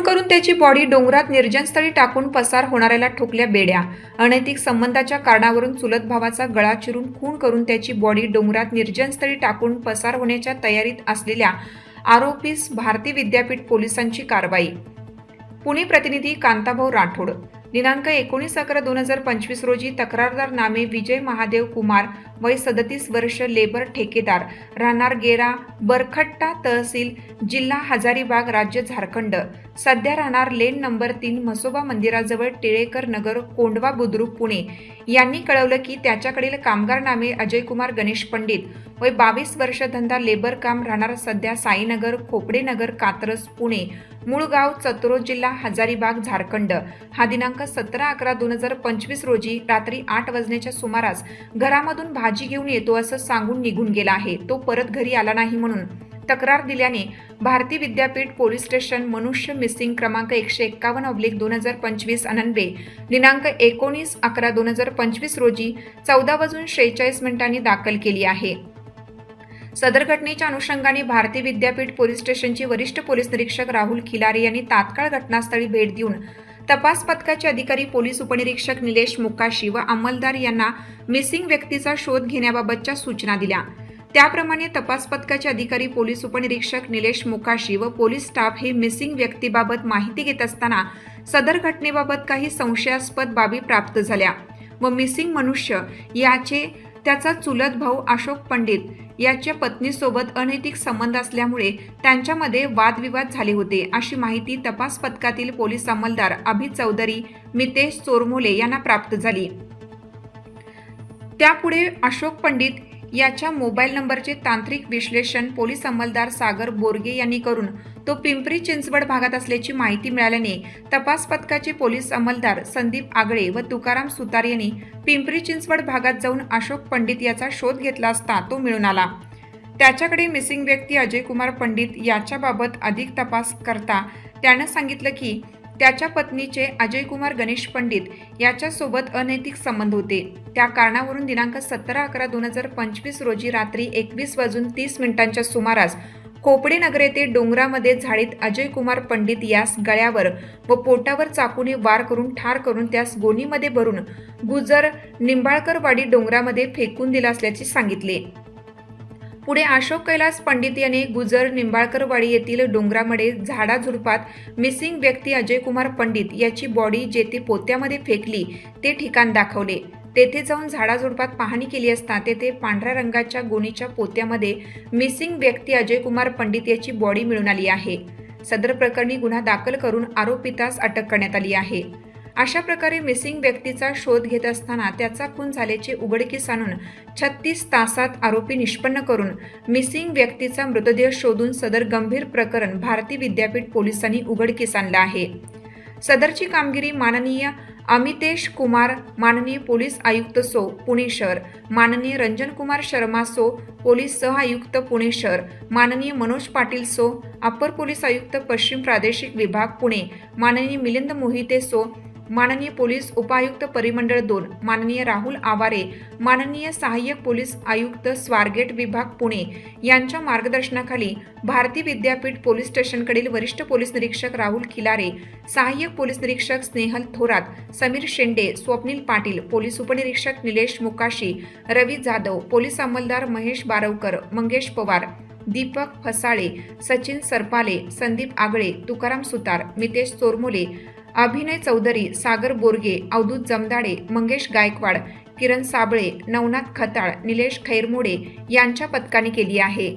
खून करून त्याची बॉडी डोंगरात निर्जनस्थळी टाकून पसार होणाऱ्याला ठोकल्या बेड्या. अनैतिक संबंधाच्या कारणावरून चुलत भावाचा गळा चिरून खून करून त्याची बॉडी डोंगरात निर्जनस्थळी टाकून पसार होण्याच्या तयारीत असलेल्या आरोपीस भारती विद्यापीठ पोलिसांची कारवाई. पुणे प्रतिनिधी कांताभाऊ राठोड. दिनांक एकोणीस अकरा दोन हजार पंचवीस रोजी तक्रारदार नामे विजय महादेव कुमार वय सदतीस वर्ष लेबर ठेकेदार. राहणार गेरा बरखट्टा तहसील जिल्हा हजारीबाग राज्य झारखंड. सध्या राहणार लेन नंबर तीन म्हसोबा मंदिराजवळ टिळेकर नगर कोंडवा बुद्रुक पुणे. यांनी कळवलं की त्याच्याकडील कामगार नामे अजयकुमार गणेश पंडित. वय बावीस वर्ष धंदा लेबर काम राहणार सध्या साईनगर खोपडेनगर कात्रज पुणे. मूळ गाव चतुरो जिल्हा हजारीबाग झारखंड. हा दिनांक सतरा अकरा दोन हजार पंचवीस रोजी रात्री आठ वाजण्याच्या सुमारास घरामधून भाजी घेऊन येतो असं सांगून निघून गेला आहे. तो परत घरी आला नाही म्हणून. तक्रार दिल्याने भारती विद्यापीठ पोलीस स्टेशन मनुष्य मिसिंग क्रमांक एकशे एक्कावन्न अब्लिक दोन हजार पंचवीस अनन्वे दिनांक एकोणीस अकरा दोन हजार पंचवीस रोजी चौदा वाजून शेहेचाळीस मिनिटांनी दाखल केली आहे. सदर घटनेच्या अनुषंगाने भारती विद्यापीठ पोलीस स्टेशनचे वरिष्ठ पोलीस निरीक्षक राहुल खिलारे यांनी तात्काळ घटनास्थळी भेट देऊन तपास पथकाचे अधिकारी पोलीस उपनिरीक्षक निलेश मुकाशी व अंमलदार यांना मिसिंग व्यक्तीचा शोध घेण्याबाबतच्या सूचना दिल्या. त्याप्रमाणे तपास पथकाचे अधिकारी पोलीस उपनिरीक्षक निलेश मुकाशी व पोलीस स्टाफ हे मिसिंग व्यक्तीबाबत माहिती घेत असताना सदर घटनेबाबत काही संशयास्पद बाबी प्राप्त झाल्या व मिसिंग मनुष्य याचे त्याचा चुलत भाऊ अशोक पंडित याच्या पत्नीसोबत अनैतिक संबंध असल्यामुळे त्यांच्यामध्ये वादविवाद झाले होते. अशी माहिती तपास पथकातील पोलीस अंमलदार अभित चौधरी मितेश चोरमोले यांना प्राप्त झाली. त्यापुढे अशोक पंडित याच्या मोबाईल नंबरचे तांत्रिक विश्लेषण पोलीस अंमलदार सागर बोरगे यांनी करून तो पिंपरी चिंचवड भागात असल्याची माहिती मिळाल्याने तपास पथकाचे पोलीस अंमलदार संदीप आगळे व तुकाराम सुतार यांनी पिंपरी चिंचवड भागात जाऊन अशोक पंडित याचा शोध घेतला असता तो मिळून आला. त्याच्याकडे मिसिंग व्यक्ती अजय कुमार पंडित याच्याबाबत अधिक तपास करता त्यानं सांगितलं की त्याच्या पत्नीचे अजय कुमार गणेश पंडित याच्यासोबत अनैतिक संबंध होते. त्या कारणावरून दिनांक सतरा अकरा दोन हजार पंचवीस रोजी रात्री एकवीस वाजून तीस मिनिटांच्या सुमारास कोपडीनगर येथे डोंगरामध्ये झाडीत अजय कुमार पंडित यास गळ्यावर व पोटावर चाकूने वार करून ठार करून त्यास गोणीमध्ये भरून गुजर निंबाळकरवाडी डोंगरामध्ये फेकून दिला असल्याचे सांगितले. पुढे अशोक कैलास पंडित याने गुजर निंबाळकरवाडी येथील डोंगरामध्ये झाडाझुडपात मिसिंग व्यक्ती अजय कुमार पंडित याची बॉडी जेथे पोत्यामध्ये फेकली ते ठिकाण दाखवले. तेथे जाऊन झाडाझुडपात पाहणी केली असता तेथे पांढऱ्या रंगाच्या गोणीच्या पोत्यामध्ये मिसिंग व्यक्ती अजय कुमार पंडित याची बॉडी मिळून आली आहे. सदर प्रकरणी गुन्हा दाखल करून आरोपितास अटक करण्यात आली आहे. अशा प्रकारे मिसिंग व्यक्तीचा शोध घेत असताना त्याचा खून झाल्याचे उघडकीस आणून छत्तीस तासात आरोपी निष्पन्न करून मिसिंग व्यक्तीचा मृतदेह शोधून सदर गंभीर प्रकरण भारती विद्यापीठ पोलिसांनी उघडकीस आणलं आहे. सदरची कामगिरी माननीय अमितेश कुमार माननीय पोलीस आयुक्त सो पुणे शहर माननीय रंजन कुमार शर्मा सो पोलीस सह आयुक्त पुणे शहर माननीय मनोज पाटील सो अप्पर पोलीस आयुक्त पश्चिम प्रादेशिक विभाग पुणे माननीय मिलिंद मोहिते सो माननीय पोलीस उपायुक्त परिमंडळ दोन माननीय राहुल आवारे माननीय सहाय्यक पोलीस आयुक्त स्वारगेट विभाग पुणे यांच्या मार्गदर्शनाखाली भारती विद्यापीठ पोलीस स्टेशनकडील वरिष्ठ पोलीस निरीक्षक राहुल खिलारे सहाय्यक पोलीस निरीक्षक स्नेहल थोरात समीर शेंडे स्वप्नील पाटील पोलीस उपनिरीक्षक निलेश मुकाशी रवी जाधव पोलीस अंमलदार महेश बारवकर मंगेश पवार दीपक फसाळे सचिन सरपाले संदीप आगळे तुकाराम सुतार मितेश चोरमोले अभिनय चौधरी सागर बोरगे अवधूत जमदाडे मंगेश गायकवाड किरण साबळे नवनाथ खताळ निलेश खैरमोडे यांच्या पथकाने केली आहे.